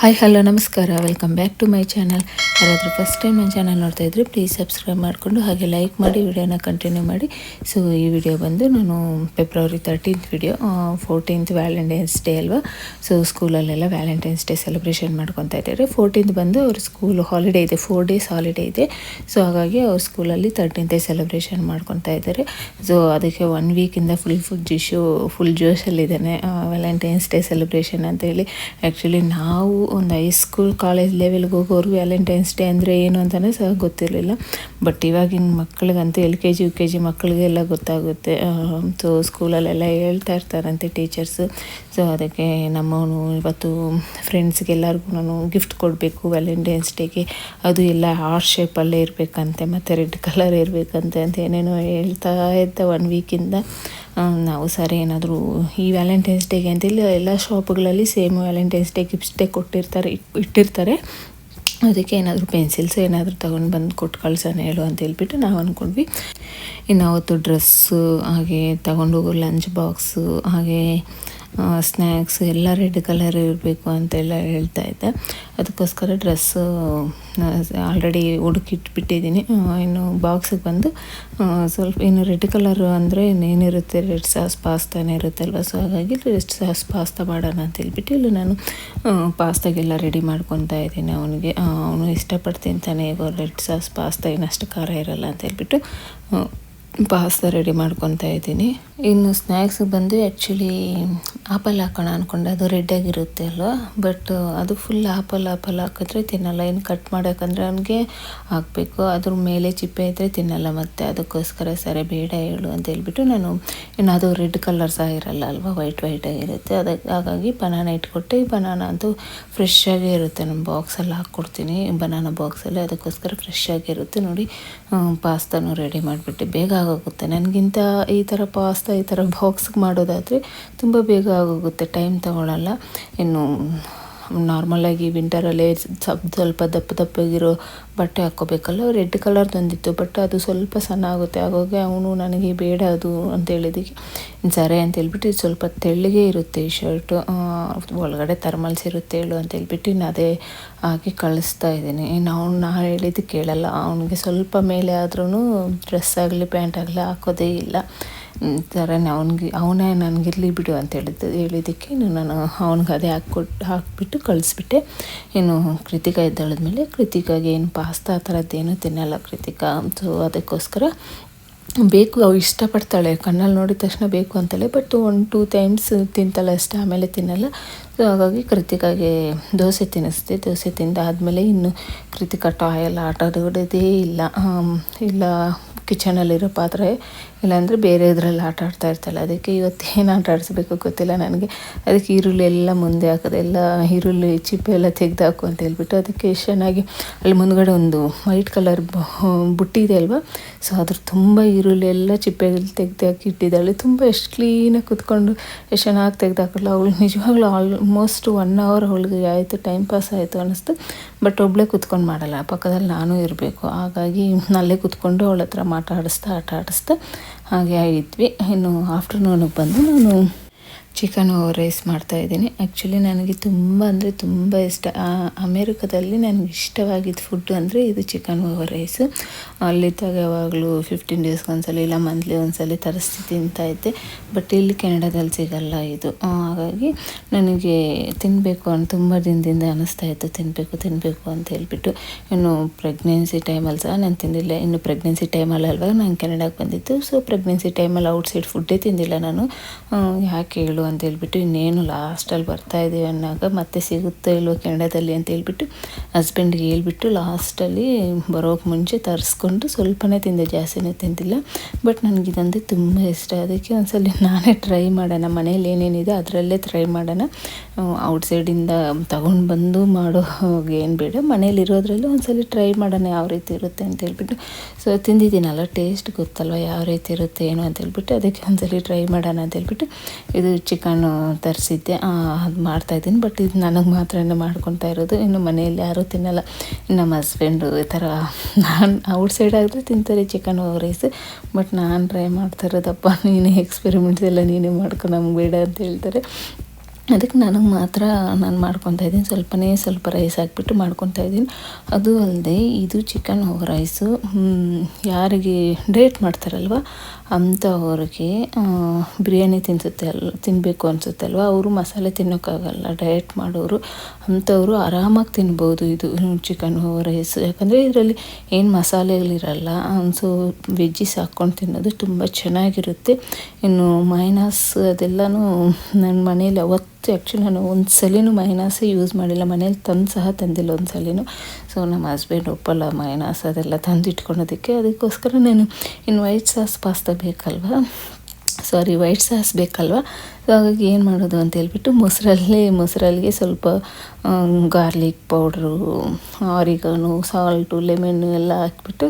Hi hello ನಮಸ್ಕಾರ. Welcome back to my channel ಯಾರಾದರೂ first time ನನ್ನ ಚಾನಲ್ ನೋಡ್ತಾ ಇದ್ದರೆ ಪ್ಲೀಸ್ ಸಬ್ಸ್ಕ್ರೈಬ್ ಮಾಡಿಕೊಂಡು ಹಾಗೆ ಲೈಕ್ ಮಾಡಿ ವಿಡಿಯೋನ ಕಂಟಿನ್ಯೂ ಮಾಡಿ. ಸೊ ಈ ವಿಡಿಯೋ ಬಂದು ನಾನು February thirteenth video fourteenth Valentine's day ಅಲ್ವಾ? ಸೊ ಸ್ಕೂಲಲ್ಲೆಲ್ಲ ವ್ಯಾಲೆಂಟೈನ್ಸ್ ಡೇ ಸೆಲೆಬ್ರೇಷನ್ ಮಾಡ್ಕೊತಾ ಇದ್ದಾರೆ. ಫೋರ್ಟೀನ್ತ್ ಬಂದು ಅವ್ರ ಸ್ಕೂಲ್ ಹಾಲಿಡೇ ಇದೆ. ಫೋರ್ ಡೇಸ್ ಹಾಲಿಡೇ ಇದೆ. ಸೊ ಹಾಗಾಗಿ ಅವ್ರ ಸ್ಕೂಲಲ್ಲಿ ತರ್ಟೀನ್ತೇ ಸೆಲೆಬ್ರೇಷನ್ ಮಾಡ್ಕೊತಾ ಇದ್ದಾರೆ. ಸೊ ಅದಕ್ಕೆ ಒನ್ ವೀಕಿಂದ ಫುಲ್ ಫುಲ್ ಜಿಶು ಫುಲ್ ಜೋಶಲ್ಲಿದ್ದಾನೆ ವ್ಯಾಲೆಂಟೈನ್ಸ್ ಡೇ ಸೆಲೆಬ್ರೇಷನ್ ಅಂತೇಳಿ ಆ್ಯಕ್ಚುಲಿ ನಾವು ಒಂದು ಹೈಸ್ಕೂಲ್ ಕಾಲೇಜ್ ಲೆವೆಲ್ಗೆ ಹೋಗೋರು ವ್ಯಾಲೆಂಟೈನ್ಸ್ ಡೇ ಅಂದರೆ ಏನು ಅಂತಲೇ ಸಹ ಗೊತ್ತಿರಲಿಲ್ಲ. ಬಟ್ ಇವಾಗಿನ ಮಕ್ಕಳಿಗಂತೂ L K G U K G ಮಕ್ಕಳಿಗೆಲ್ಲ ಗೊತ್ತಾಗುತ್ತೆ. ಸೊ ಸ್ಕೂಲಲ್ಲೆಲ್ಲ ಹೇಳ್ತಾ ಇರ್ತಾರಂತೆ ಟೀಚರ್ಸು ಸೊ ಅದಕ್ಕೆ ನಮ್ಮವನು ಇವತ್ತು ಫ್ರೆಂಡ್ಸ್ಗೆಲ್ಲರಿಗೂ ನಾನು ಗಿಫ್ಟ್ ಕೊಡಬೇಕು ವ್ಯಾಲೆಂಟೈನ್ಸ್ ಡೇಗೆ ಅದು ಎಲ್ಲ ಹಾರ್ಟ್ ಶೇಪಲ್ಲೇ ಇರಬೇಕಂತೆ, ಮತ್ತು ರೆಡ್ ಕಲರ್ ಇರಬೇಕಂತೆ ಅಂತ ಏನೇನೋ ಹೇಳ್ತಾ ಇದ್ದ ಒನ್ ವೀಕಿಂದ ನಾವು ಸರಿ ಏನಾದರೂ ಈ ವ್ಯಾಲೆಂಟೈನ್ಸ್ ಡೇಗೆ ಅಂತೇಳಿ ಎಲ್ಲ ಶಾಪ್ಗಳಲ್ಲಿ same valentine's day gifts day ಕೊಟ್ಟಿರ್ತಾರೆ ಇಟ್ಟಿರ್ತಾರೆ. ಅದಕ್ಕೆ ಏನಾದರೂ ಪೆನ್ಸಿಲ್ಸ್ ಏನಾದರೂ ತೊಗೊಂಡು ಬಂದು ಕೊಟ್ಟು ಕಳ್ಸೋಣ ಹೇಳು ಅಂತ ಹೇಳ್ಬಿಟ್ಟು ನಾವು ಅಂದ್ಕೊಂಡ್ವಿ ಇನ್ನು ಅವತ್ತು ಡ್ರೆಸ್ಸು ಹಾಗೆ ತಗೊಂಡು ಹೋಗೋ ಲಂಚ್ ಬಾಕ್ಸು ಹಾಗೆ ಸ್ನ್ಯಾಕ್ಸ್ ಎಲ್ಲ ರೆಡ್ ಕಲರ್ ಇರಬೇಕು ಅಂತೆಲ್ಲ ಹೇಳ್ತಾ ಇದ್ದೆ. ಅದಕ್ಕೋಸ್ಕರ ಡ್ರೆಸ್ಸು ಆಲ್ರೆಡಿ ಹುಡುಕಿಟ್ಬಿಟ್ಟಿದ್ದೀನಿ. ಇನ್ನು ಬಾಕ್ಸಿಗೆ ಬಂದು ಸ್ವಲ್ಪ ಇನ್ನು ರೆಡ್ ಕಲರು ಅಂದರೆ ಇನ್ನೇನಿರುತ್ತೆ ರೆಡ್ ಸಾಸ್ ಪಾಸ್ತಾನೇ ಇರುತ್ತಲ್ವ? ಸೊ ಹಾಗಾಗಿ ರೆಡ್ ಸಾಸ್ ಪಾಸ್ತಾ ಮಾಡೋಣ ಅಂತ ಹೇಳ್ಬಿಟ್ಟು ಇಲ್ಲಿ ನಾನು ಪಾಸ್ತಾಗೆಲ್ಲ ರೆಡಿ ಮಾಡ್ಕೊತಾ ಇದ್ದೀನಿ ಅವನಿಗೆ. ಅವನು ಇಷ್ಟಪಡ್ತೀನಿ ತಾನೇ ಈಗ ರೆಡ್ ಸಾಸ್ ಪಾಸ್ತಾ ಏನಷ್ಟು ಖಾರ ಇರಲ್ಲ ಅಂತ ಹೇಳ್ಬಿಟ್ಟು ಪಾಸ್ತಾ ರೆಡಿ ಮಾಡ್ಕೊತಾ ಇದ್ದೀನಿ. ಇನ್ನು ಸ್ನ್ಯಾಕ್ಸ್ ಬಂದು ಆ್ಯಕ್ಚುಲಿ ಆಪಲ್ ಹಾಕೋಣ ಅಂದ್ಕೊಂಡೆ ಅದು ರೆಡ್ ಆಗಿರುತ್ತೆ ಅಲ್ವಾ? ಬಟ್ ಅದು ಫುಲ್ ಆಪಲ್ ಆಪಲ್ ಹಾಕಿದ್ರೆ ತಿನ್ನಲ್ಲ. ಏನು ಕಟ್ ಮಾಡೋಕ್ಕಂದ್ರೆ ಅವನಿಗೆ ಹಾಕಬೇಕು. ಅದ್ರ ಮೇಲೆ ಚಿಪ್ಪೆ ಇದ್ದರೆ ತಿನ್ನಲ್ಲ ಮತ್ತು. ಅದಕ್ಕೋಸ್ಕರ ಸರಿ ಬೇಡ ಹೇಳು ಅಂತ ಹೇಳ್ಬಿಟ್ಟು ನಾನು ಇನ್ನು ಅದು ರೆಡ್ ಕಲರ್ ಸಹ ಇರಲ್ಲ ಅಲ್ವಾ? ವೈಟ್ ವೈಟ್ ಆಗಿರುತ್ತೆ. ಅದಕ್ಕೆ ಹಾಗಾಗಿ ಬನಾನ ಇಟ್ಕೊಟ್ಟೆ. ಬನಾನ ಅಂತೂ ಫ್ರೆಶ್ ಆಗೇ ಇರುತ್ತೆ. ನಮ್ಮ ಬಾಕ್ಸಲ್ಲಿ ಹಾಕ್ಕೊಡ್ತೀನಿ. ಬನಾನ ಬಾಕ್ಸಲ್ಲಿ ಅದಕ್ಕೋಸ್ಕರ ಫ್ರೆಶ್ ಆಗಿರುತ್ತೆ. ನೋಡಿ ಪಾಸ್ತಾನು ರೆಡಿ ಮಾಡಿಬಿಟ್ಟು. ಬೇಗ ಆಗೋಗುತ್ತೆ. ನನಗಿಂತ ಈ ಥರ ಪಾಸ್ತಾ ಈ ಥರ ಬಾಕ್ಸ್ಗೆ ಮಾಡೋದಾದರೆ ತುಂಬ ಬೇಗ ಆಗೋಗುತ್ತೆ. ಟೈಮ್ ತಗೊಳ್ಳಲ್ಲ ಇನ್ನು ನಾರ್ಮಲಾಗಿ ವಿಂಟರಲ್ಲೇ ಸ್ವಲ್ಪ ಸ್ವಲ್ಪ ದಪ್ಪ ದಪ್ಪಗಿರೋ ಬಟ್ಟೆ ಹಾಕ್ಕೋಬೇಕಲ್ಲ. ರೆಡ್ ಕಲರ್ ತಂದಿತ್ತು ಬಟ್ ಅದು ಸ್ವಲ್ಪ ಸಣ್ಣ ಆಗುತ್ತೆ. ಹಾಗಾಗಿ ಅವನು ನನಗೆ ಬೇಡ ಅದು ಅಂತ ಹೇಳಿದಕ್ಕೆ ಸರಿ ಅಂತ ಹೇಳ್ಬಿಟ್ಟು ಸ್ವಲ್ಪ ತೆಳ್ಳಗೆ ಇರುತ್ತೆ ಈ ಶರ್ಟು ಒಳಗಡೆ ಥರ್ಮಲ್ಸ್ ಇರುತ್ತೆ ಹೇಳು ಅಂತ ಹೇಳ್ಬಿಟ್ಟು ಅದೇ ಹಾಕಿ ಕಳಿಸ್ತಾ ಇದ್ದೀನಿ. ಇನ್ನು ಅವ್ನು ನಾ ಹೇಳಿದ್ದು ಕೇಳಲ್ಲ. ಅವನಿಗೆ ಸ್ವಲ್ಪ ಮೇಲೆ ಆದ್ರೂ ಡ್ರೆಸ್ ಆಗಲಿ ಪ್ಯಾಂಟ್ ಆಗಲಿ ಹಾಕೋದೇ ಇಲ್ಲ. ಥರ ಅವ್ನಿಗೆ, ಅವನೇ ನನಗಿರಲಿ ಬಿಡು ಅಂತ ಹೇಳಿದ್ದು, ಹೇಳಿದ್ದಕ್ಕೆ ನಾನು ಅವ್ನಿಗೆ ಅದೇ ಹಾಕ್ಕೊಟ್ಟು ಹಾಕಿಬಿಟ್ಟು ಕಳಿಸ್ಬಿಟ್ಟೆ. ಇನ್ನು ಕೃತಿಕಾ ಎದ್ದೇಳಿದ್ಮೇಲೆ ಕೃತಿಕಾಗೆ ಏನು ಪಾಸ್ತಾ ಆ ಥರದ್ದೇನು ತಿನ್ನಲ್ಲ ಕೃತಿಕ. ಸೊ ಅದಕ್ಕೋಸ್ಕರ ಬೇಕು ಅವು ಇಷ್ಟಪಡ್ತಾಳೆ. ಕಣ್ಣಲ್ಲಿ ನೋಡಿದ ತಕ್ಷಣ ಬೇಕು ಅಂತಾಳೆ. ಬಟ್ ಒನ್ ಟೂ ಟೈಮ್ಸ್ ತಿಂತಾಳೆ ಅಷ್ಟೇ, ಆಮೇಲೆ ತಿನ್ನಲ್ಲ. ಸೊ ಹಾಗಾಗಿ ಕೃತಿಕಾಗೆ ದೋಸೆ ತಿನ್ನಿಸ್ದೆ. ದೋಸೆ ತಿಂದಾದಮೇಲೆ ಇನ್ನು ಕೃತಿಕಾ ಎಲ್ಲ ಆಟ ಆಡೋದೇ ಇಲ್ಲ. ಇಲ್ಲ ಕಿಚನಲ್ಲಿರೋ ಪಾತ್ರೆ. ಇಲ್ಲಾಂದರೆ ಬೇರೆ ಇದರಲ್ಲಿ ಆಟ ಆಡ್ತಾ ಇರ್ತಾಳೆ. ಅದಕ್ಕೆ ಇವತ್ತು ಏನು ಆಟ ಆಡಿಸ್ಬೇಕು ಗೊತ್ತಿಲ್ಲ ನನಗೆ. ಅದಕ್ಕೆ ಈರುಳ್ಳಿ ಎಲ್ಲ ಮುಂದೆ ಹಾಕೋದು, ಎಲ್ಲ ಈರುಳ್ಳಿ ಚಿಪ್ಪೆ ಎಲ್ಲ ತೆಗೆದು ಹಾಕು ಅಂತ ಹೇಳ್ಬಿಟ್ಟು ಅದಕ್ಕೆ ಎಷ್ಟು ಚೆನ್ನಾಗಿ ಅಲ್ಲಿ ಮುಂದ್ಗಡೆ ಒಂದು ವೈಟ್ ಕಲರ್ ಬುಟ್ಟಿ ಇದೆ ಅಲ್ವಾ? ಸೊ ಅದ್ರ ತುಂಬ ಈರುಳ್ಳಿ ಎಲ್ಲ ಚಿಪ್ಪೆಗಳು ತೆಗೆದು ಹಾಕಿ ಇಟ್ಟಿದ್ದಾಳೆ. ತುಂಬ ಎಷ್ಟು ಕ್ಲೀನಾಗಿ ಕುತ್ಕೊಂಡು ಎಷ್ಟು ಚೆನ್ನಾಗಿ ತೆಗೆದು ಅವಳು ನಿಜವಾಗ್ಲೂ ಆಲ್ಮೋಸ್ಟ್ ಒನ್ ಅವರ್ ಅವಳಿಗೆ ಆಯಿತು ಟೈಮ್ ಪಾಸ್ ಆಯಿತು ಅನ್ನಿಸ್ತು. ಬಟ್ ಒಬ್ಬಳೇ ಕುತ್ಕೊಂಡು ಮಾಡಲ್ಲ. ಪಕ್ಕದಲ್ಲಿ ನಾನು ಇರಬೇಕು. ಹಾಗಾಗಿ ನಲ್ಲೇ ಕುತ್ಕೊಂಡು ಅವಳ ಹತ್ರ ಮಾತಾಡಿಸ್ತಾ, ಆಟ ಆಡಿಸ್ತಾ. ಹಾಗೆ ಇದ್ವಿ ಇನ್ನು ಆಫ್ಟರ್ನೂನಿಗೆ ಬಂದು ನಾನು ಚಿಕನ್ ರೈಸ್ ಮಾಡ್ತಾಯಿದ್ದೀನಿ ಆ್ಯಕ್ಚುಲಿ ನನಗೆ ತುಂಬ ಅಂದರೆ ತುಂಬ ಇಷ್ಟ. ಅಮೇರಿಕದಲ್ಲಿ ನನಗೆ ಇಷ್ಟವಾಗಿದ್ದ ಫುಡ್ ಅಂದರೆ ಇದು ಚಿಕನ್ ಓವರ್ ರೈಸ್ ಅಲ್ಲಿದ್ದಾಗ ಯಾವಾಗಲೂ ಫಿಫ್ಟೀನ್ ಡೇಸ್ಗೆ ಒಂದ್ಸಲ ಇಲ್ಲ ಮಂತ್ಲಿ ಒಂದ್ಸಲ ತರಿಸಿ ತಿಂತಾಯಿದ್ದೆ ಬಟ್ ಇಲ್ಲಿ ಕೆನಡಾದಲ್ಲಿ ಸಿಗಲ್ಲ ಇದು. ಹಾಗಾಗಿ ನನಗೆ ತಿನ್ನಬೇಕು ಅಂತ ತುಂಬ ದಿನದಿಂದ ಅನ್ನಿಸ್ತಾ ಇತ್ತು. ತಿನ್ನಬೇಕು ತಿನ್ನಬೇಕು ಅಂತ ಹೇಳ್ಬಿಟ್ಟು ಇನ್ನು ಪ್ರೆಗ್ನೆನ್ಸಿ ಟೈಮಲ್ಲಿ ಸಹ ನಾನು ತಿಂದಿಲ್ಲ. ಇನ್ನು ಪ್ರೆಗ್ನೆನ್ಸಿ ಟೈಮಲ್ಲಿ ಅಲ್ವಾಗ ನಾನು ಕೆನಡಾಗೆ ಬಂದಿತ್ತು ಸೊ ಪ್ರೆಗ್ನೆನ್ಸಿ ಟೈಮಲ್ಲಿ ಔಟ್ಸೈಡ್ ಫುಡ್ಡೇ ತಿಂದಿಲ್ಲ ನಾನು. ಯಾಕೆ ಹೇಳು? ಅಂತ ಹೇಳ್ಬಿಟ್ಟು ಇನ್ನೇನು ಲಾಸ್ಟಲ್ಲಿ ಬರ್ತಾ ಇದ್ದೀವಿ ಅನ್ನೋಾಗ ಮತ್ತೆ ಸಿಗುತ್ತೋ ಇಲ್ವೋ ಕೆನಡಾದಲ್ಲಿ ಅಂತ ಹೇಳ್ಬಿಟ್ಟು ಹಸ್ಬೆಂಡ್ಗೆ ಹೇಳ್ಬಿಟ್ಟು ಲಾಸ್ಟಲ್ಲಿ ಬರೋಕ್ಕೆ ಮುಂಚೆ ತರಿಸ್ಕೊಂಡು ಸ್ವಲ್ಪನೇ ತಿಂದೆ, ಜಾಸ್ತಿನೇ ತಿಂದಿಲ್ಲ. ಬಟ್ ನನಗಿದಂದರೆ ತುಂಬ ಇಷ್ಟ. ಅದಕ್ಕೆ ಒಂದ್ಸಲ ನಾನೇ ಟ್ರೈ ಮಾಡೋಣ. ಮನೇಲಿ ಏನೇನಿದೆ ಅದರಲ್ಲೇ ಟ್ರೈ ಮಾಡೋಣ. ಔಟ್ಸೈಡಿಂದ ತಗೊಂಡು ಬಂದು ಮಾಡೋ ಏನು ಬೇಡ. ಮನೇಲಿ ಇರೋದ್ರಲ್ಲೂ ಒಂದ್ಸಲ ಟ್ರೈ ಮಾಡೋಣ ಯಾವ ರೀತಿ ಇರುತ್ತೆ ಅಂತ ಹೇಳ್ಬಿಟ್ಟು. ಸೊ ತಿಂದಿದ್ದೀನಲ್ಲ, ಟೇಸ್ಟ್ ಗೊತ್ತಲ್ವ ಯಾವ ರೀತಿ ಇರುತ್ತೆ, ಏನು ಅಂತ ಹೇಳ್ಬಿಟ್ಟು. ಅದಕ್ಕೆ ಒಂದ್ಸಲ ಟ್ರೈ ಮಾಡೋಣ ಅಂತ ಹೇಳ್ಬಿಟ್ಟು. ಇದು ಚಿಕನ್ನು ತರಿಸಿದ್ದೆ. ಅದು ಮಾಡ್ತಾಯಿದ್ದೀನಿ ಬಟ್ ಇದು ನನಗೆ ಮಾತ್ರ ಮಾಡ್ಕೊತಾ ಇರೋದು. ಇನ್ನು ಮನೆಯಲ್ಲಿ ಯಾರೂ ತಿನ್ನಲ್ಲ. ನಮ್ಮ ಹಸ್ಬೆಂಡು ಈ ಥರ ನಾನು ಔಟ್ ಸೈಡ್ ಆದರೆ ತಿಂತಾರೆ ಚಿಕನ್ ರೈಸ್ ಬಟ್ ನಾನು ಟ್ರೈ ಮಾಡ್ತಾ ಇರೋದಪ್ಪ. ನೀನೇ ಎಕ್ಸ್ಪೆರಿಮೆಂಟ್ಸ್ ಎಲ್ಲ ನೀನೇ ಮಾಡ್ಕೊ. ನಮ್ಗೆ ಬೇಡ ಅಂತ ಹೇಳ್ತಾರೆ. ಅದಕ್ಕೆ ನನಗೆ ಮಾತ್ರ ನಾನು ಮಾಡ್ಕೊತಾ ಇದ್ದೀನಿ. ಸ್ವಲ್ಪನೇ ಸ್ವಲ್ಪ ರೈಸ್ ಹಾಕ್ಬಿಟ್ಟು ಮಾಡ್ಕೊತಾ ಇದ್ದೀನಿ. ಅದು ಅಲ್ಲದೆ ಇದು ಚಿಕನ್ ರೈಸು ಯಾರಿಗೆ ಡೇಟ್ ಮಾಡ್ತಾರಲ್ವ ಅಂಥವ್ರಿಗೆ ಬಿರಿಯಾನಿ ತಿನ್ಸುತ್ತೆ ಅಲ್ ತಿನ್ನಬೇಕು ಅನಿಸುತ್ತೆ ಅಲ್ವ? ಅವರು ಮಸಾಲೆ ತಿನ್ನೋಕ್ಕಾಗಲ್ಲ ಡಯಟ್ ಮಾಡೋರು. ಅಂಥವರು ಆರಾಮಾಗಿ ತಿನ್ಬೋದು ಇದು ಚಿಕನ್ ರೈಸ್ ಯಾಕಂದರೆ ಇದರಲ್ಲಿ ಏನು ಮಸಾಲೆಗಳಿರಲ್ಲ ಸೊ ವೆಜ್ಜಿಸ್ ಹಾಕ್ಕೊಂಡು ತಿನ್ನೋದು ತುಂಬ ಚೆನ್ನಾಗಿರುತ್ತೆ. ಇನ್ನು ಮೈನಸ್ ಅದೆಲ್ಲನೂ ನನ್ನ ಮನೇಲಿ ಅವತ್ತು ಆ್ಯಕ್ಚುಲಿ ನಾನು ಒಂದು ಸಲಿನೂ ಮೈನಾಸೇ ಯೂಸ್ ಮಾಡಿಲ್ಲ. ಮನೇಲಿ ತಂದು ಸಹ ತಂದಿಲ್ಲ ಒಂದು ಸಲಿನೂ. ಸೊ ನಮ್ಮ ಹಸ್ಬೆಂಡ್ ಒಪ್ಪಲ್ಲ ಮೈನಾಸ್ ಅದೆಲ್ಲ ತಂದು ಇಟ್ಕೊಳೋದಕ್ಕೆ. ಅದಕ್ಕೋಸ್ಕರ ನಾನು ಇನ್ನು ವೈಟ್ ಸಾಸ್ ಪಾಸ್ತಾ ಬೇಕಲ್ವಾ? ಸಾರಿ ವೈಟ್ ಸಾಸ್ ಬೇಕಲ್ವ? ಸೊ ಹಾಗಾಗಿ ಏನು ಮಾಡೋದು ಅಂತ ಹೇಳ್ಬಿಟ್ಟು ಮೊಸರಲ್ಲಿ, ಮೊಸರಲ್ಲಿಗೆ ಸ್ವಲ್ಪ garlic powder, oregano, salt, lemon ಎಲ್ಲ ಹಾಕ್ಬಿಟ್ಟು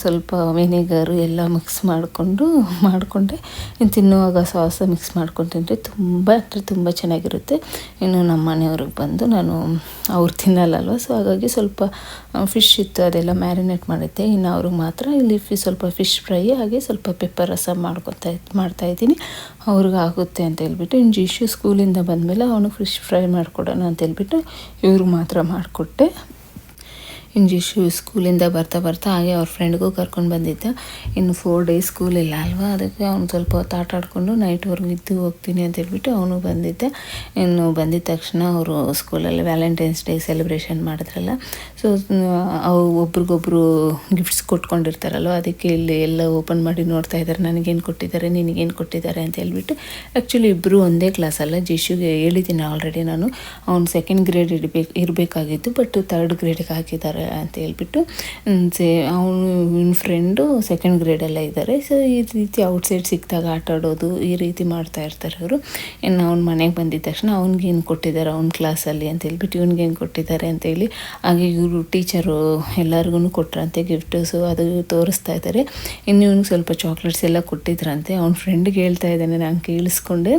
ಸ್ವಲ್ಪ ವಿನೆಗರು ಎಲ್ಲ ಮಿಕ್ಸ್ ಮಾಡಿಕೊಂಡು, ಮಾಡಿಕೊಂಡೆ. ಇನ್ನು ತಿನ್ನುವಾಗ ಸಾಸ ಮಿಕ್ಸ್ ಮಾಡ್ಕೊಂಡು ತಿಂದರೆ ತುಂಬ, ಅಂದರೆ ತುಂಬ ಚೆನ್ನಾಗಿರುತ್ತೆ. ಇನ್ನು ನಮ್ಮ ಮನೆಯವ್ರಿಗೆ ಬಂದು ನಾನು ಅವ್ರು ತಿನ್ನಲ್ಲಲ್ವ ಸೊ ಹಾಗಾಗಿ ಸ್ವಲ್ಪ ಫಿಶ್ ಇತ್ತು, ಅದೆಲ್ಲ ಮ್ಯಾರಿನೇಟ್ ಮಾಡಿದ್ದೆ ಇನ್ನು ಅವ್ರಿಗೆ ಮಾತ್ರ ಇಲ್ಲಿ ಫಿ, ಸ್ವಲ್ಪ ಫಿಶ್ ಫ್ರೈ ಹಾಗೆ ಸ್ವಲ್ಪ ಪೆಪ್ಪರ್ ರಸ ಮಾಡ್ಕೊತಾ ಮಾಡ್ತಾಯಿದ್ದೀನಿ ಅವ್ರಿಗೆ ಆಗುತ್ತೆ ಅಂತ. ಹೇಳ್ಬಿಟ್ಟು ಇನ್ನು ಜಿಶು ಸ್ಕೂಲಿಂದ ಬಂದಮೇಲೆ ಅವನು ಫಿಶ್ ಫ್ರೈ ಮಾಡಿಕೊಡೋಣ ಅಂತ ಹೇಳ್ಬಿಟ್ಟು ಇವ್ರಿಗೆ ಮಾತ್ರ ಮಾಡಿಕೊಟ್ಟೆ. ಇಂಜಿಶು ಸ್ಕೂಲಿಂದ ಬರ್ತಾ ಬರ್ತಾ ಹಾಗೆ ಅವ್ರ ಫ್ರೆಂಡ್ಗೂ ಕರ್ಕೊಂಡು ಬಂದಿದ್ದೆ. ಇನ್ನು ಫೋರ್ ಡೇಸ್ ಸ್ಕೂಲ್ ಇಲ್ಲ ಅಲ್ವಾ? ಅದಕ್ಕೆ ಅವ್ನು ಸ್ವಲ್ಪ ಹೊತ್ತು ಆಟ ಆಡಿಕೊಂಡು ನೈಟ್ವರೆಗೂ ಇದ್ದು ಹೋಗ್ತೀನಿ ಅಂತ ಹೇಳ್ಬಿಟ್ಟು ಅವನು ಬಂದಿದ್ದೆ. ಇನ್ನು ಬಂದಿದ್ದ ತಕ್ಷಣ ಅವರು ಸ್ಕೂಲಲ್ಲಿ ವ್ಯಾಲೆಂಟೈನ್ಸ್ ಡೇ ಸೆಲೆಬ್ರೇಷನ್ ಮಾಡಿದ್ರಲ್ಲ. ಸೊ ಅವು ಒಬ್ರಿಗೊಬ್ರು ಗಿಫ್ಟ್ಸ್ ಕೊಟ್ಕೊಂಡಿರ್ತಾರಲ್ವ? ಅದಕ್ಕೆ ಇಲ್ಲಿ ಎಲ್ಲ ಓಪನ್ ಮಾಡಿ ನೋಡ್ತಾ ಇದ್ದಾರೆ ನನಗೇನು ಕೊಟ್ಟಿದ್ದಾರೆ? ನಿನಗೇನು ಕೊಟ್ಟಿದ್ದಾರೆ? ಅಂತ ಹೇಳ್ಬಿಟ್ಟು ಆ್ಯಕ್ಚುಲಿ ಇಬ್ಬರು ಒಂದೇ ಕ್ಲಾಸಲ್ಲ ಜಿಶುಗೆ ಹೇಳಿದ್ದೀನಿ ಆಲ್ರೆಡಿ ನಾನು. ಅವ್ನು ಸೆಕೆಂಡ್ ಗ್ರೇಡ್ ಇಡಬೇಕು ಇರಬೇಕಾಗಿತ್ತು ಬಟ್ ತರ್ಡ್ ಗ್ರೇಡಿಗೆ ಹಾಕಿದ್ದಾರೆ. ಅಂತ ಹೇಳ್ಬಿಟ್ಟು ಸೇ, ಅವನು, ಇವ್ನ ಫ್ರೆಂಡು ಸೆಕೆಂಡ್ ಗ್ರೇಡೆಲ್ಲ ಇದ್ದಾರೆ ಸೊ ಈ ರೀತಿ ಔಟ್ಸೈಡ್ ಸಿಕ್ಕಿದಾಗ ಆಟ ಆಡೋದು ಈ ರೀತಿ ಮಾಡ್ತಾ ಇರ್ತಾರೆ ಅವರು. ಇನ್ನು ಅವ್ನು ಮನೆಗೆ ಬಂದಿದ್ದ ತಕ್ಷಣ ಅವ್ನಿಗೇನು ಕೊಟ್ಟಿದ್ದಾರೆ ಅವ್ನ ಕ್ಲಾಸಲ್ಲಿ ಅಂತ ಹೇಳ್ಬಿಟ್ಟು ಇವ್ನಿಗೇನು ಕೊಟ್ಟಿದ್ದಾರೆ ಅಂತೇಳಿ ಹಾಗೆ ಇವರು ಟೀಚರು ಎಲ್ಲರಿಗೂ ಕೊಟ್ಟರಂತೆ ಗಿಫ್ಟು ಸೊ ಅದು ತೋರಿಸ್ತಾ ಇದ್ದಾರೆ ಇನ್ನು ಇವ್ನಿಗೆ ಸ್ವಲ್ಪ ಚಾಕ್ಲೇಟ್ಸ್ ಎಲ್ಲ ಕೊಟ್ಟಿದ್ರಂತೆ. ಅವ್ನ ಫ್ರೆಂಡ್ಗೆ ಹೇಳ್ತಾ ಇದ್ದಾನೆ, ನಾನು ಕೇಳಿಸ್ಕೊಂಡೆ.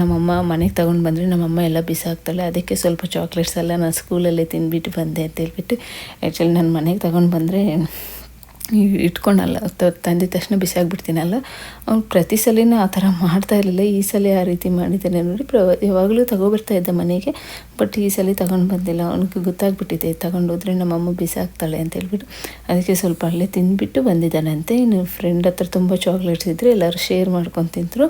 ನಮ್ಮಮ್ಮ ಮನೆಗೆ ತಗೊಂಡು ಬಂದರೆ ನಮ್ಮಮ್ಮ ಎಲ್ಲ ಬಿಸಾಕ್ತಾಳೆ. ಅದಕ್ಕೆ ಸ್ವಲ್ಪ ಚಾಕ್ಲೇಟ್ಸ್ ಎಲ್ಲ ನಾನು ಸ್ಕೂಲಲ್ಲೇ ತಿಂದ್ಬಿಟ್ಟು ಬಂದೆ ಅಂತ ಹೇಳ್ಬಿಟ್ಟು ಆ್ಯಕ್ಚುಲಿ ನನ್ನ ಮನೆಗೆ ತಗೊಂಡು ಬಂದರೆ ಇಟ್ಕೊಂಡಲ್ಲ ತಂದಿದ ತಕ್ಷಣ ಬಿಸಾಕ್ಬಿಡ್ತೀನಲ್ಲ ಅವ್ನು ಪ್ರತಿ ಸಲಿನೂ ಆ ಥರ ಮಾಡ್ತಾ ಇರಲಿಲ್ಲ. ಈ ಸಲ ಆ ರೀತಿ ಮಾಡಿದ್ದಾನೆ ನೋಡಿ ಪ್ರ ಯಾವಾಗಲೂ ತಗೋಬರ್ತಾ ಇದ್ದ ಮನೆಗೆ. ಬಟ್ ಈ ಸಲ ತಗೊಂಡು ಬಂದಿಲ್ಲ. ಅವನಿಗೆ ಗೊತ್ತಾಗ್ಬಿಟ್ಟಿದೆ ತಗೊಂಡೋದ್ರೆ ನಮ್ಮಮ್ಮ ಬಿಸಾಕ್ತಾಳೆ ಅಂತ ಹೇಳ್ಬಿಟ್ಟು. ಅದಕ್ಕೆ ಸ್ವಲ್ಪ ಅಲ್ಲೇ ತಿಂದ್ಬಿಟ್ಟು ಬಂದಿದ್ದಾನಂತೆ ಇನ್ನು ಫ್ರೆಂಡ್ ಹತ್ರ ತುಂಬ ಚಾಕ್ಲೇಟ್ಸ್ ಇದ್ದರೆ ಎಲ್ಲರೂ ಶೇರ್ ಮಾಡ್ಕೊಂಡು ತಿಂದರು.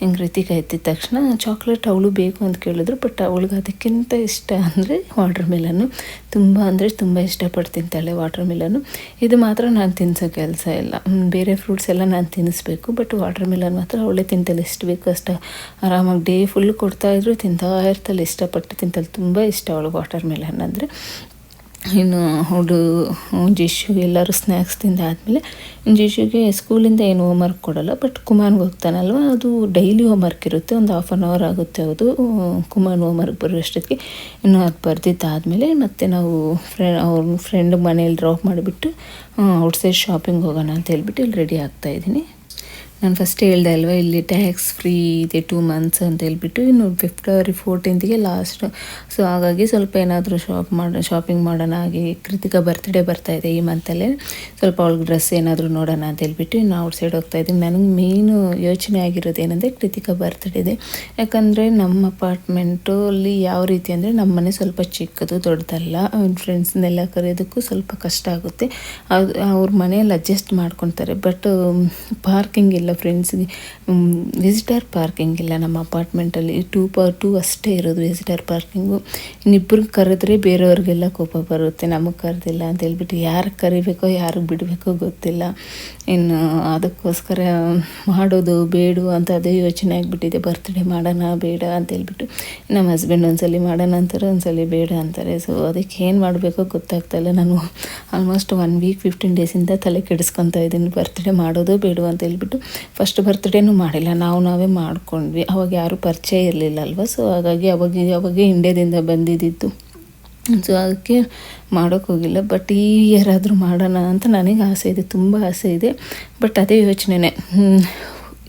ಹಿಂಗೆ ರೀತಿಗೆ ಎತ್ತಿದ ತಕ್ಷಣ ಚಾಕ್ಲೇಟ್ ಅವಳು ಬೇಕು ಅಂತ ಕೇಳಿದ್ರು ಬಟ್ ಅವಳಿಗೆ ಅದಕ್ಕಿಂತ ಇಷ್ಟ ಅಂದರೆ ವಾಟರ್ ಮಿಲನ್ನು ತುಂಬ ಅಂದರೆ ತುಂಬ ಇಷ್ಟಪಟ್ಟು ತಿಂತಾಳೆ ವಾಟರ್ ಮಿಲನ್ನು ಇದು ಮಾತ್ರ ನಾನು ತಿನ್ನಿಸೋ ಕೆಲಸ ಇಲ್ಲ. ಬೇರೆ ಫ್ರೂಟ್ಸ್ ಎಲ್ಲ ನಾನು ತಿನ್ನಿಸ್ಬೇಕು ಬಟ್ ವಾಟರ್ ಮಿಲನ್ ಮಾತ್ರ ಅವಳೇ ತಿಂತಾಳೆ. ಎಷ್ಟು ಬೇಕು ಅಷ್ಟು. ಆರಾಮಾಗಿ ಡೇ ಫುಲ್ ಕೊಡ್ತಾಯಿದ್ರು ತಿಂತಾ ಇರ್ತಾಳೆ. ಇಷ್ಟಪಟ್ಟು ತಿಂತಲ್ಲ ತುಂಬ ಇಷ್ಟ ಅವಳು ವಾಟರ್ ಮೆಲನ್ ಅಂದರೆ. ಇನ್ನು ಹುಡು ಜಿಶು ಎಲ್ಲರೂ ಸ್ನ್ಯಾಕ್ಸ್ ಇನ್ನು ಜಿಶುಗೆ ಸ್ಕೂಲಿಂದ ಏನು ಹೋಮ್ವರ್ಕ್ ಕೊಡೋಲ್ಲ ಬಟ್ ಕುಮಾರ್ಗೆ ಹೋಗ್ತಾನಲ್ವ, ಅದು ಡೈಲಿ ಹೋಮ್ವರ್ಕ್ ಇರುತ್ತೆ, ಒಂದು ಹಾಫ್ ಆನ್ ಅವರ್ ಆಗುತ್ತೆ ಅದು ಕುಮಾರ್ ಹೋಮ್ವರ್ಕ್ ಬರೋಷ್ಟೊತ್ತಿಗೆ ಇನ್ನು ಅದು ಬರೆದಿದ್ದಾದಮೇಲೆ ಮತ್ತೆ ನಾವು ಫ್ರೆ ಅವ್ರ ಫ್ರೆಂಡ್ ಮನೇಲಿ ಡ್ರಾಪ್ ಮಾಡಿಬಿಟ್ಟು ಔಟ್ಸೈಡ್ ಶಾಪಿಂಗ್ ಹೋಗೋಣ ಅಂತ ಹೇಳ್ಬಿಟ್ಟು ಇಲ್ಲಿ ರೆಡಿ ಆಗ್ತಾಯಿದ್ದೀನಿ ನಾನು ಫಸ್ಟ್ ಹೇಳ್ದೆ ಅಲ್ವಾ, ಇಲ್ಲಿ ಟ್ಯಾಕ್ಸ್ ಫ್ರೀ ಇದೆ ಟೂ ಮಂತ್ಸ್ ಅಂತ ಹೇಳ್ಬಿಟ್ಟು, ಇನ್ನು ಫೆಬ್ರವರಿ ಫೋರ್ಟೀನ್ತ್ಗೆ ಲಾಸ್ಟ್ ಸೊ ಹಾಗಾಗಿ ಸ್ವಲ್ಪ ಏನಾದರೂ ಶಾಪ್ ಮಾಡೋ ಶಾಪಿಂಗ್ ಮಾಡೋಣ, ಹಾಗೆ ಕೃತಿಕಾ ಬರ್ತ್ಡೇ ಬರ್ತಾ ಇದೆ ಈ ಮಂತಲ್ಲೇ ಸ್ವಲ್ಪ ಅವಳಿಗೆ ಡ್ರೆಸ್ ಏನಾದರೂ ನೋಡೋಣ ಅಂತ ಹೇಳ್ಬಿಟ್ಟು ಇನ್ನು ಔಟ್ ಸೈಡ್ ಹೋಗ್ತಾ ಇದ್ದೀನಿ. ನನಗೆ ಮೇಯ್ನು ಯೋಚನೆ ಆಗಿರೋದು ಏನಂದರೆ ಕೃತಿಕಾ ಬರ್ತ್ಡೇ ಇದೆ. ಯಾಕಂದರೆ ನಮ್ಮ ಅಪಾರ್ಟ್ಮೆಂಟು ಅಲ್ಲಿ ಯಾವ ರೀತಿ ಅಂದರೆ ನಮ್ಮ ಮನೆ ಸ್ವಲ್ಪ ಚಿಕ್ಕದು, ದೊಡ್ಡದಲ್ಲ. ಫ್ರೆಂಡ್ಸ್ನೆಲ್ಲ ಕರೆಯೋದಕ್ಕೂ ಸ್ವಲ್ಪ ಕಷ್ಟ ಆಗುತ್ತೆ. ಅದು, ಅವ್ರ ಮನೆಯಲ್ಲಿ ಅಡ್ಜಸ್ಟ್ ಮಾಡ್ಕೊತಾರೆ. ಬಟ್ ಪಾರ್ಕಿಂಗ್ ಇಲ್ಲ. ಫ್ರೆಂಡ್ಸ್ಗೆ ವಿಸಿಟರ್ ಪಾರ್ಕಿಂಗ್ ಇಲ್ಲ ನಮ್ಮ ಅಪಾರ್ಟ್ಮೆಂಟಲ್ಲಿ ಟೂ ಪರ್ ಟೂ ಅಷ್ಟೇ ಇರೋದು ವಿಸಿಟರ್ ಪಾರ್ಕಿಂಗು ಇನ್ನಿಬ್ರಿಗೆ ಕರೆದ್ರೆ ಬೇರೆಯವ್ರಿಗೆಲ್ಲ ಕೋಪ ಬರುತ್ತೆ. ನಮಗೆ ಕರೆದಿಲ್ಲ ಅಂತ ಹೇಳ್ಬಿಟ್ಟು ಯಾರಿಗೆ ಕರಿಬೇಕೋ ಯಾರಿಗೆ ಬಿಡಬೇಕೋ ಗೊತ್ತಿಲ್ಲ. ಇನ್ನು ಅದಕ್ಕೋಸ್ಕರ ಮಾಡೋದು ಬೇಡ ಅಂತ ಅದೇ ಯೋಚನೆ ಆಗಿಬಿಟ್ಟಿದೆ. ಬರ್ತ್ಡೇ ಮಾಡೋಣ ಬೇಡ ಅಂತ ಹೇಳ್ಬಿಟ್ಟು. ನಮ್ಮ ಹಸ್ಬೆಂಡ್ ಒಂದ್ಸಲಿ ಮಾಡೋಣ ಅಂತಾರೆ, ಒಂದ್ಸಲಿ ಬೇಡ ಅಂತಾರೆ. ಸೊ ಅದಕ್ಕೆ ಏನು ಮಾಡಬೇಕೋ ಗೊತ್ತಾಗ್ತಾಯಿಲ್ಲ ನಾನು ಆಲ್ಮೋಸ್ಟ್ ಒನ್ ವೀಕ್ ಫಿಫ್ಟೀನ್ ಡೇಸಿಂದ ತಲೆ ಕೆಡಿಸ್ಕೊತಾ ಇದ್ದೀನಿ. ಬರ್ತ್ಡೇ ಮಾಡೋದು ಬೇಡ ಅಂತ ಹೇಳ್ಬಿಟ್ಟು. ಫಸ್ಟ್ ಬರ್ತ್ಡೇನೂ ಮಾಡಿಲ್ಲ. ನಾವು ನಾವೇ ಮಾಡ್ಕೊಂಡ್ವಿ. ಅವಾಗ ಯಾರೂ ಪರಿಚಯ ಇರಲಿಲ್ಲ ಅಲ್ವ ಸೊ ಹಾಗಾಗಿ ಅವಾಗ ಅವಾಗ ಇಂಡ್ಯಾದಿಂದ ಬಂದಿದ್ದಿತ್ತು. ಸೊ ಅದಕ್ಕೆ ಮಾಡೋಕ್ಕೆ ಹೋಗಿಲ್ಲ. ಬಟ್ ಈ ಇಯರ್ ಆದರೂ ಮಾಡೋಣ ಅಂತ ನನಗೆ ಆಸೆ ಇದೆ. ತುಂಬ ಆಸೆ ಇದೆ. ಬಟ್ ಅದೇ ಯೋಚನೆನೇ.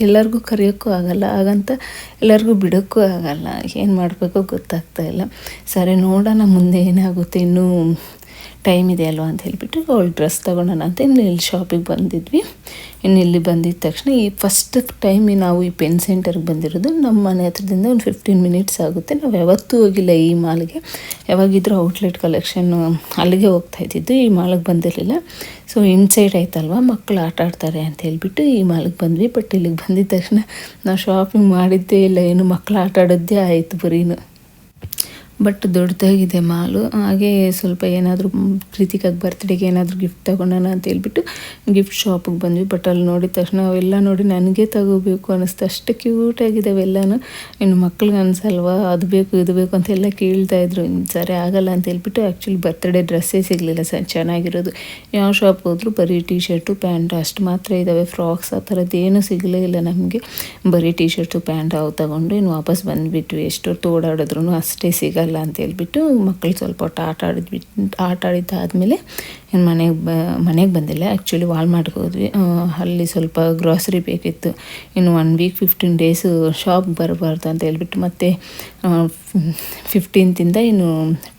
ಎಲ್ಲರಿಗೂ ಕರೆಯೋಕ್ಕೂ ಆಗಲ್ಲ. ಹಾಗಂತ ಎಲ್ಲರಿಗೂ ಬಿಡೋಕ್ಕೂ ಆಗಲ್ಲ. ಏನು ಮಾಡಬೇಕೋ ಗೊತ್ತಾಗ್ತಾ ಇಲ್ಲ. ಸರಿ, ನೋಡೋಣ ಮುಂದೆ ಏನಾಗುತ್ತೆ. ಇನ್ನೂ ಟೈಮ್ ಇದೆ ಅಲ್ವಾ ಅಂತ ಹೇಳಿಬಿಟ್ಟು ಅವಳು ಡ್ರೆಸ್ ತೊಗೊಳೋಣ ಅಂತ ಇನ್ನು ಇಲ್ಲಿ ಶಾಪಿಗೆ ಬಂದಿದ್ವಿ. ಇನ್ನು ಇಲ್ಲಿ ಬಂದಿದ್ದ ತಕ್ಷಣ ಈ ಫಸ್ಟ್ ಟೈಮ್ ನಾವು ಈ ಪೆನ್ ಸೆಂಟರ್ಗೆ ಬಂದಿರೋದು ನಮ್ಮ ಮನೆ ಹತ್ರದಿಂದ ಒಂದು ಫಿಫ್ಟೀನ್ ಮಿನಿಟ್ಸ್ ಆಗುತ್ತೆ. ನಾವು ಯಾವತ್ತೂ ಹೋಗಿಲ್ಲ ಈ ಮಾಲ್ಗೆ. ಯಾವಾಗಿದ್ರೂ ಔಟ್ಲೆಟ್ ಕಲೆಕ್ಷನ್ನು ಅಲ್ಲಿಗೆ ಹೋಗ್ತಾ ಇದ್ದಿದ್ದು, ಈ ಮಾಲ್ಗೆ ಬಂದಿರಲಿಲ್ಲ. ಸೊ ಇನ್ಸೈಡ್ ಆಯ್ತಲ್ವ? ಮಕ್ಕಳು ಆಟ ಆಡ್ತಾರೆ ಅಂತ ಹೇಳ್ಬಿಟ್ಟು ಈ ಮಾಲ್ಗೆ ಬಂದ್ವಿ. ಬಟ್ ಇಲ್ಲಿಗೆ ಬಂದಿದ್ದ ತಕ್ಷಣ ನಾವು ಶಾಪಿಂಗ್ ಮಾಡಿದ್ದೇ ಇಲ್ಲ. ಏನು ಮಕ್ಕಳು ಆಟ ಆಡೋದೇ ಆಯಿತು ಬರೀನು. ಬಟ್ ದೊಡ್ಡದಾಗಿದೆ ಮಾಲು. ಹಾಗೆ ಸ್ವಲ್ಪ ಏನಾದರೂ ಪ್ರೀತಿಕಾಗಿ ಬರ್ತ್ಡೇಗೆ ಏನಾದರೂ ಗಿಫ್ಟ್ ತಗೊಂಡೋಣ ಅಂತ ಹೇಳ್ಬಿಟ್ಟು ಗಿಫ್ಟ್ ಶಾಪಿಗೆ ಬಂದ್ವಿ. ಬಟ್ ಅಲ್ಲಿ ನೋಡಿದ ತಕ್ಷಣ ಅವೆಲ್ಲ ನೋಡಿ ನನಗೆ ತಗೋಬೇಕು ಅನ್ನಿಸ್ತು ಅಷ್ಟು ಕ್ಯೂಟಾಗಿದೆ ಅವೆಲ್ಲನೂ ಇನ್ನು ಮಕ್ಳಿಗೆ ಅನ್ಸಲ್ವಾ? ಅದು ಬೇಕು, ಇದು ಬೇಕು ಅಂತೆಲ್ಲ ಕೇಳ್ತಾ ಇದ್ರು. ಇನ್ನು ಸರಿ ಆಗಲ್ಲ ಅಂತ ಹೇಳ್ಬಿಟ್ಟು ಆ್ಯಕ್ಚುಲಿ ಬರ್ತ್ಡೇ ಡ್ರೆಸ್ಸೇ ಸಿಗಲಿಲ್ಲ. ಸರ್ ಚೆನ್ನಾಗಿರೋದು. ಯಾವ ಶಾಪ್ ಹೋದರೂ ಬರೀ ಟೀ ಶರ್ಟು ಪ್ಯಾಂಟ್ ಅಷ್ಟು ಮಾತ್ರ ಇದ್ದಾವೆ ಫ್ರಾಕ್ಸ್ ಆ ಥರದ್ದು ಏನೂ ಸಿಗಲೇ ಇಲ್ಲ ನಮಗೆ. ಬರೀ ಟೀ ಶರ್ಟು ಪ್ಯಾಂಟ್ ಅವು ತಗೊಂಡು ಇನ್ನು ವಾಪಸ್ ಬಂದುಬಿಟ್ವಿ. ಎಷ್ಟೊತ್ತು ಓಡಾಡಿದ್ರು ಅಷ್ಟೇ ಸಿಗಲ್ಲ. ಅಂತ ಹೇಳ್ಬಿಟ್ಟು ಮಕ್ಕಳು ಸ್ವಲ್ಪ ಹೊತ್ತು ಆಟ ಆಡಿದ್ವಿ ಆಟ ಆಡಿದ್ದಾದಮೇಲೆ ಇನ್ನು ಮನೆಗೆ ಬ, ಮನೆಗೆ ಬಂದಿಲ್ಲ. ಆ್ಯಕ್ಚುಲಿ ವಾಲ್ಮಾರ್ಟ್ಗೆ ಹೋದ್ವಿ. ಅಲ್ಲಿ ಸ್ವಲ್ಪ ಗ್ರಾಸರಿ ಬೇಕಿತ್ತು. ಇನ್ನು one week fifteen days shop ಬರಬಾರ್ದು ಅಂತ ಹೇಳ್ಬಿಟ್ಟು ಮತ್ತೆ ಫಿಫ್ಟೀನ್ತಿಂದ ಇನ್ನು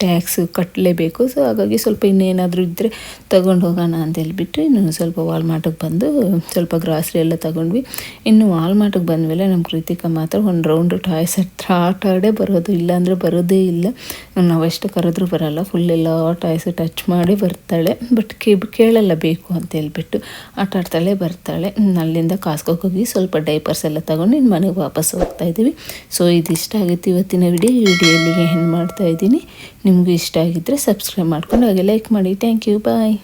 ಟ್ಯಾಕ್ಸ್ ಕಟ್ಟಲೇಬೇಕು ಸೊ ಹಾಗಾಗಿ ಸ್ವಲ್ಪ ಇನ್ನೇನಾದರೂ ಇದ್ದರೆ ತಗೊಂಡು ಹೋಗೋಣ ಅಂತ ಹೇಳ್ಬಿಟ್ಟು ಇನ್ನು ಸ್ವಲ್ಪ ವಾಲ್ಮಾರ್ಟಿಗೆ ಬಂದು ಸ್ವಲ್ಪ ಗ್ರಾಸರಿ ಎಲ್ಲ ತಗೊಂಡ್ವಿ. ಇನ್ನು ವಾಲ್ಮಾರ್ಟಿಗೆ ಬಂದಮೇಲೆ ನಮ್ಮ ಕೃತಿಕ ಮಾತ್ರ ಒಂದು ರೌಂಡ್ ಟಾಯ್ಸ್ ಹತ್ರ ಆಟ ಆಡೇ ಬರೋದು ಇಲ್ಲಾಂದರೆ ಬರೋದೇ ಇಲ್ಲ. ನಾವು ಎಷ್ಟು ಕರೆದ್ರೂ ಬರಲ್ಲ. ಫುಲ್ ಎಲ್ಲ ಟಾಯ್ಸ್ ಟಚ್ ಮಾಡಿ ಬರ್ತಾಳೆ. ಬಟ್ ಕೇ, ಕೇಳಲ್ಲ ಬೇಕು ಅಂತ ಹೇಳ್ಬಿಟ್ಟು ಆಟ ಆಡ್ತಾಳೆ, ಬರ್ತಾಳೆ. ಅಲ್ಲಿಂದ ಹೋಗಿ ಸ್ವಲ್ಪ ಡೈಪರ್ಸ್ ಎಲ್ಲ ತಗೊಂಡು ನಿನ್ನ ಮನೆಗೆ ವಾಪಸ್ ಹೋಗ್ತಾ ಇದ್ದೀವಿ. ಸೊ ಇದು ಇಷ್ಟ ಆಗಿತ್ತು ಇವತ್ತಿನ ವಿಡಿಯೋ ಈ ವಿಡಿಯೋ ಇಲ್ಲಿಗೆ ಹೆಣ್ಣು ಮಾಡ್ತಾ ಇದ್ದೀನಿ. ನಿಮಗೂ ಇಷ್ಟ ಆಗಿದ್ದರೆ ಸಬ್ಸ್ಕ್ರೈಬ್ ಮಾಡ್ಕೊಂಡು ಹಾಗೆ ಲೈಕ್ ಮಾಡಿ. Thank you bye